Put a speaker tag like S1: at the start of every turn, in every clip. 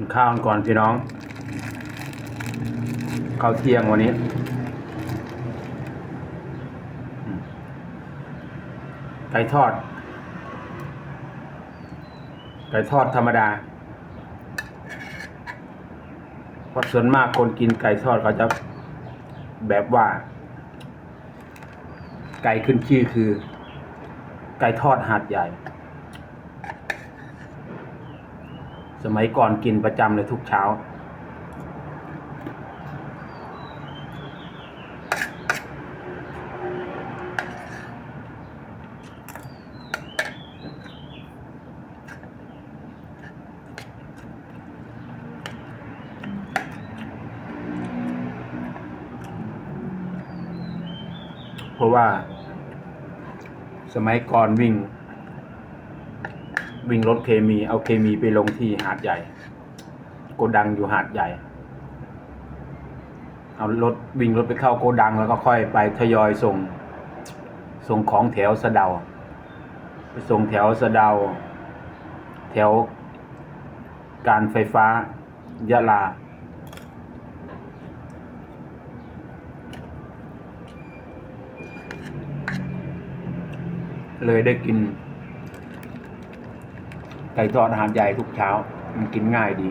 S1: ินข้าวก่อนพี่น้อง ข้าวเที่ยงวันนี้ไก่ทอด ไก่ทอดธรรมดาเพราะส่วนมากคนกินไก่ทอดเขาจะแบบว่า ไก่ขึ้นชื่อคือ ไก่ทอดหาดใหญ่ สมัยก่อนกินประจำเลยทุกเช้า เพราะว่า สมัยก่อนวิ่ง วิ่งรถเคมี เอาเคมีไปลงที่หาดใหญ่โกดังอยู่หาดใหญ่ เอารถวิ่งรถไปเข้าโกดังแล้วก็ค่อยไปทยอยส่ง ส่งของแถวสะเดา ไปส่งแถวสะเดา แถวการไฟฟ้ายะลาเลยได้กิน ก่ทอดอาหารใหญ่ทุกเช้า มันกินง่ายดี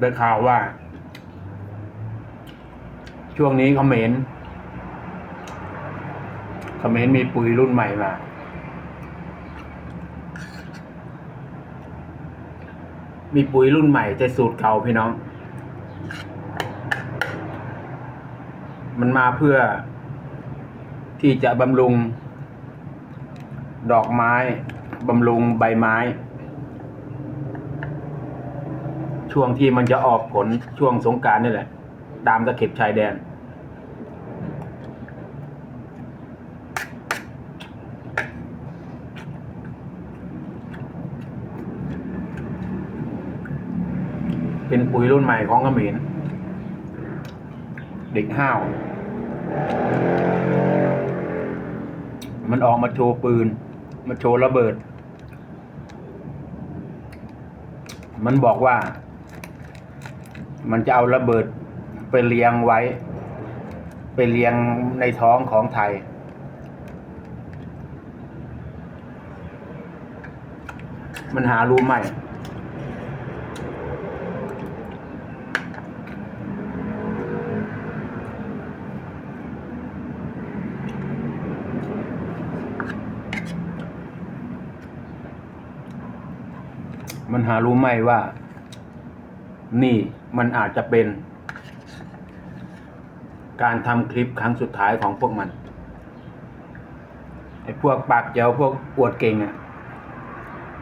S1: ได้ข่าวว่า ช่วงนี้เขมรเขมรมีปุ๋ยรุ่นใหม่มา มีปุ๋ยรุ่นใหม่แต่สูตรเก่าพี่น้อง มันมาเพื่อ ที่จะบำรุง ดอกไม้บำรุงใบไม้ ช่วงที่มันจะออกผลช่วงสงการนี่แหละ ตามตะเข็บชายแดน เป็นปุ๋ยรุ่นใหม่ของเขมรเด็กห้าว มันออกมาโชว์ปืน มาโชว์ระเบิด มันบอกว่า มันจะเอาระเบิดไปเรียงไว้ ไปเรียงในท้องของไทย มันหารู้ไหม มันหารู้ไหมว่า นี่มันอาจจะเป็น การทำคลิปครั้งสุดท้ายของพวกมันไอ้พวกปากเจ้าพวกอวดเก่งอะ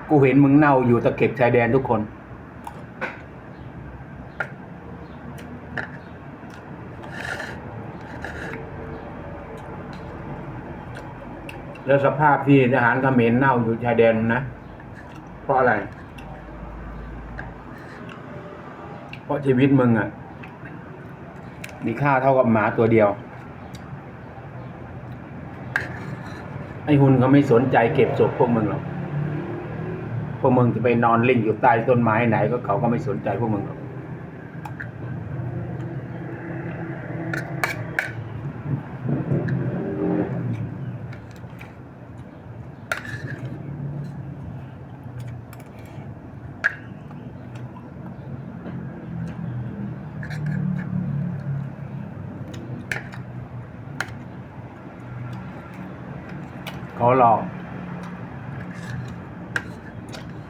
S1: กูเห็นมึงเน่าอยู่ตะเข็บชายแดนทุกคน แล้วสภาพที่ทหารเขมรเน่าอยู่ชายแดนนะ เพราะอะไร ราะชีวิตมึงอะ มีค่าเท่ากับหมาตัวเดียว ไอ้หุ่นเขาไม่สนใจเก็บศพพวกมึงหรอก พวกมึงจะไปนอนลิ่งอยู่ใต้ต้นไม้ไหนก็เขาก็ไม่สนใจพวกมึงหรอก หลอก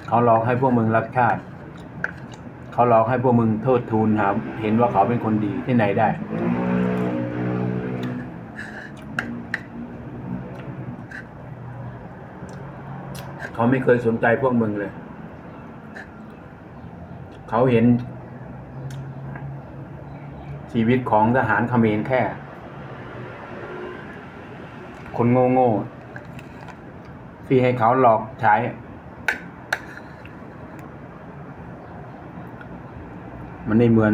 S1: เขาหลอกให้พวกมึงรักชาติ เขาหลอกให้พวกมึงโทษทูลครับเห็นว่าเขาเป็นคนดีที่ไหนได้เขาไม่เคยสนใจพวกมึงเลย เขาเห็น ชีวิตของทหารเขมรแค่ คนโง่โง่ๆ ที่ให้เขาหลอกใช้ มันไม่เหมือน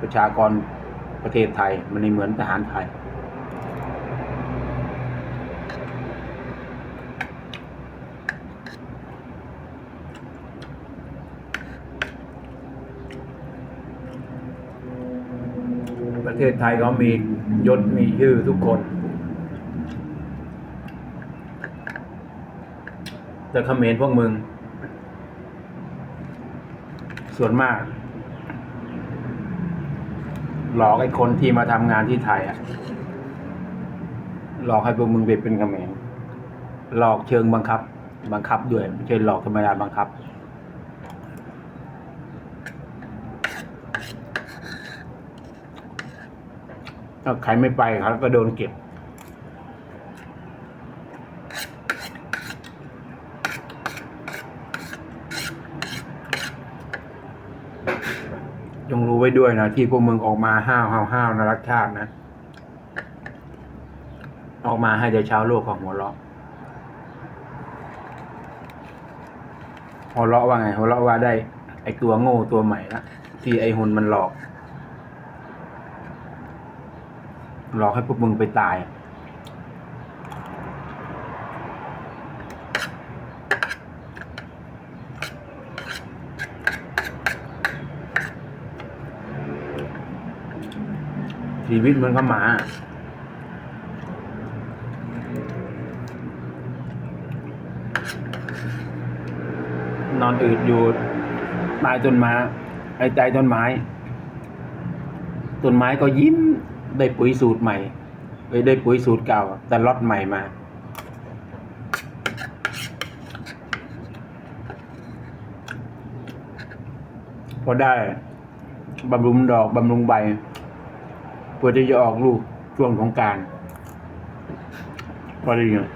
S1: ประชากรประเทศไทย มันไม่เหมือนทหารไทย ประเทศไทยเขามียศมีชื่อทุกคน แต่เขมรพวกมึง ส่วนมาก หลอกไอ้คนที่มาทำงานที่ไทยอะหลอกให้พวกมึงไปเป็นเขมรหลอกเชิงบังคับ บังคับด้วยไม่ใช่หลอกธรรมดาบังคับ ถ้าใครไม่ไปเขาก็โดนเก็บ จงรู้ไว้ด้วยนะที่พวกมึงออกมาห้าวห้าวห้าวนะรักชาตินะ ออกมาให้แต่ชาวโลกของหัวเราะหัวเราะว่าไงหัวเราะว่าได้ ไอตัวโง่ตัวใหม่ละที่ไอหุ่นมันหลอก หลอกให้พวกมึงไปตาย ชีวิตมันก็หมา นอนอืดอยู่ใต้ต้นไม้ไอ้ใจต้นไม้ต้นไม้ก็ยิ้มได้ปุ๋ยสูตรใหม่เอ้ยได้ปุ๋ยสูตรเก่า แต่ล็อตใหม่มาพอได้บำรุงดอกบำรุงใบ เพื่อที่จะออกลูกช่วงของกรารพอดีเลย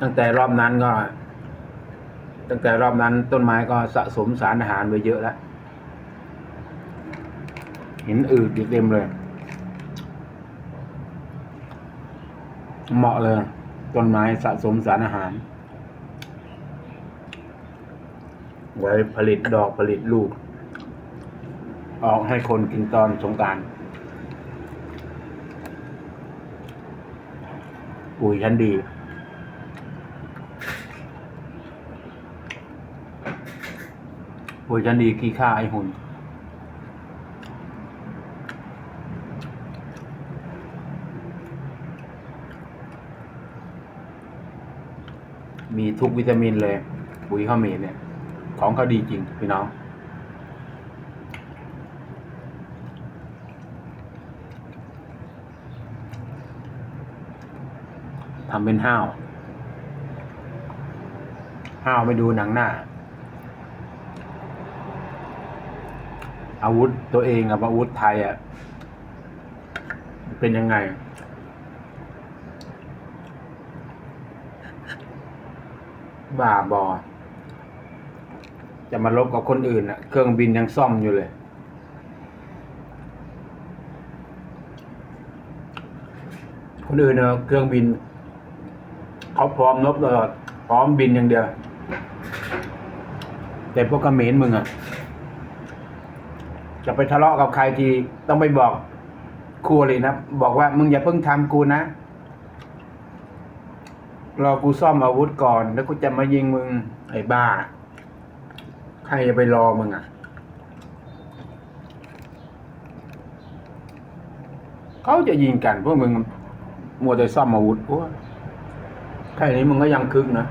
S1: ตั้งแต่รอบนั้นก็ ตั้งแต่รอบนั้นต้นไม้ก็สะสมสารอาหารไว้เยอะแล้ว เห็นอืดเต็มเลย เหมาะเลย ต้นไม้สะสมสารอาหาร ไว้ผลิตดอกผลิตลูก ออกให้คนกินตอนสงการปุ๋ยชั้นดีปุ๋ยชั้นดีขี้ค่าไอหุ่น มีทุกวิตามินเลย ปุ๋ยข้าวเมรเนี่ย ของเขาดีจริงพี่น้อง ทำเป็นห้าว ห้าวไปดูหนังหน้า อาวุธตัวเองกับอาวุธไทยอะ เป็นยังไง บ้าบอ จะมาลบกับคนอื่นอะเครื่องบินยังซ่อมอยู่เลย คนอื่นเนอะเครื่องบิน เขาพร้อมลบตลอดพร้อมบินอย่างเดียว แต่พวกกระเขมรมึงอะจะไปทะเลาะกับใครทีต้องไปบอกครูเลยนะ บอกว่ามึงอย่าเพิ่งทำกูนะ รอกูซ่อมอาวุธก่อน แล้วกูจะมายิงมึง ไอ้บ้า ใครจะไปรอมึงอะ เขาจะยิงกันพวกมึงมัวแต่ซ่อมอาวุธโอ้แค่นี้มึงก็ยังคึกนะ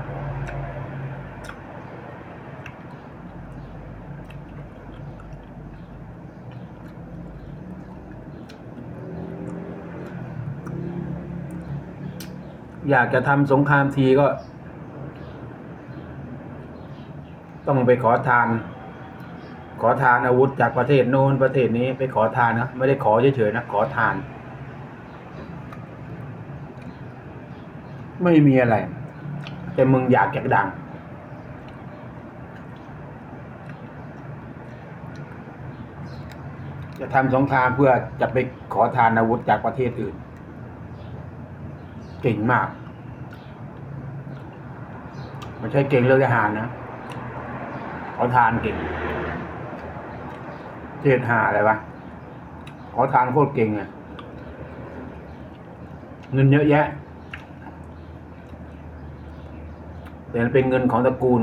S1: อยากจะทำสงครามทีก็ ต้องไปขอทาน ขอทานอาวุธจากประเทศโน้นประเทศนี้ไปขอทานนะไม่ได้ขอเฉยๆนะขอทาน ไม่มีอะไร แต่มึงอยากอยากดังจะทำสงครามเพื่อจะไปขอทานอาวุธจากประเทศอื่น เก่งมากไม่ใช่เก่งเรื่องอาหารนะเขาทานเก่งเจ็ดหาอะไรวะเขาทานโคตรเก่งอะเงินเยอะแยะแต่เป็นเงินของตระกูล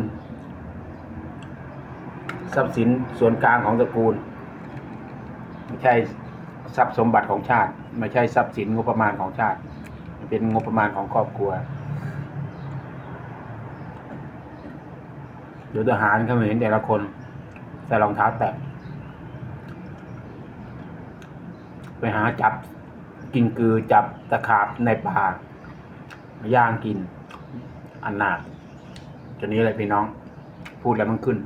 S1: ทรัพย์สินส่วนกลางของตระกูล ไม่ใช่ทรัพย์สมบัติของชาติ ไม่ใช่ทรัพย์สินงบประมาณของชาติ เป็นงบประมาณของครอบครัว เดี๋ยวทหารเขาเห็นแต่ละคนใส่รองเท้าแตะไปหาจับกินกือจับตะขาบในป่ามาย่างกินอันนาดจนนี้เลยพี่น้อง พูดแล้วมันขึ้น